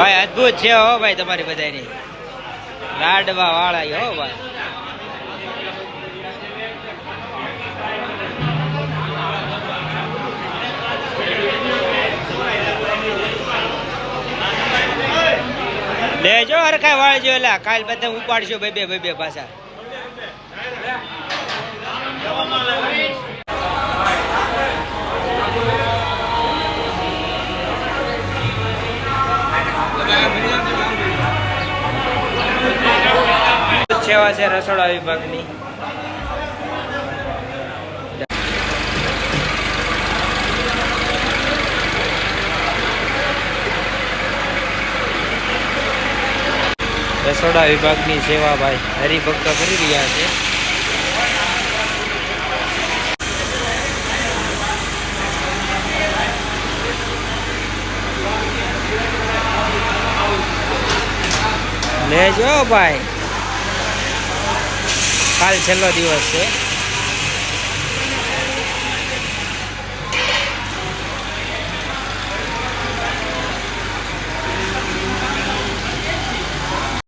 ભાઈ, અદભુત છે હો ભાઈ તમારી બધાની. લાડવા વાળા હો ભાઈ. લેજો હરખા વાળજો એટલે કાલ બધા ઉપાડશો બે બે પાછા. સેવા છે રસોડા વિભાગની. રસોડા વિભાગની સેવા ભાઈ હરિભક્તો કરી રહ્યા છે. લેજો ભાઈ. કાલ છેલ્લો દિવસ છે.